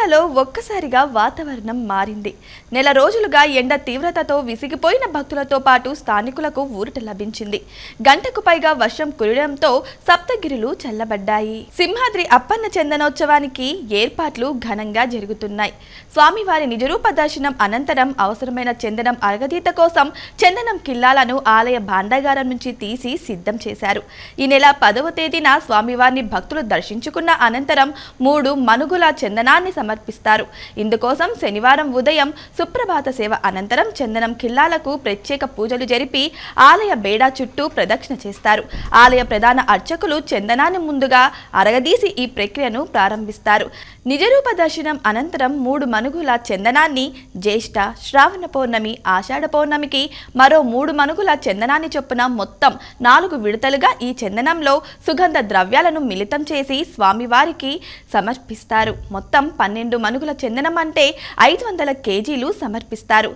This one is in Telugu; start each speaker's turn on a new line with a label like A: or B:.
A: తిరుమలలో ఒక్కసారిగా వాతావరణం మారింది. నెల రోజులుగా ఎండ తీవ్రతతో విసిగిపోయిన భక్తులతో పాటు స్థానికులకు ఊరట లభించింది. గంటకు పైగా వర్షం కురవడంతో సప్తగిరులు చల్లబడ్డాయి. సింహాద్రి అప్పన్న చందనోత్సవానికి ఏర్పాట్లు ఘనంగా జరుగుతున్నాయి. స్వామివారి నిజరూప దర్శనం అనంతరం అవసరమైన చందనం అరగదీత కోసం చందనం కిల్లాలను ఆలయ భాండాగారం నుంచి తీసి సిద్ధం చేశారు. ఈ నెల పదవ తేదీన స్వామివారిని భక్తులు దర్శించుకున్న అనంతరం మూడు మనుగుల చందనాన్ని సమర్పిస్తారు. ఇందుకోసం శనివారం ఉదయం సుప్రభాత సేవ అనంతరం చందనం కిల్లాలకు ప్రత్యేక పూజలు జరిపి ఆలయ బేడా చుట్టూ ప్రదక్షిణ చేస్తారు. ఆలయ ప్రధాన అర్చకులు చందనాన్ని ముందుగా అరగదీసి ఈ ప్రక్రియను ప్రారంభిస్తారు. నిజరూప దర్శనం అనంతరం మూడు మనుగుల చందనాన్ని జ్యేష్ఠ శ్రావణ పౌర్ణమి ఆషాఢ పౌర్ణమికి మరో మూడు మనుగుల చందనాన్ని చొప్పున మొత్తం నాలుగు విడతలుగా ఈ చందనంలో సుగంధ ద్రవ్యాలను మిళితం చేసి స్వామివారికి సమర్పిస్తారు. మొత్తం పన్నెండు పన్నెండు మనుగుల చందనం అంటే ఐదు వందల కేజీలు సమర్పిస్తారు.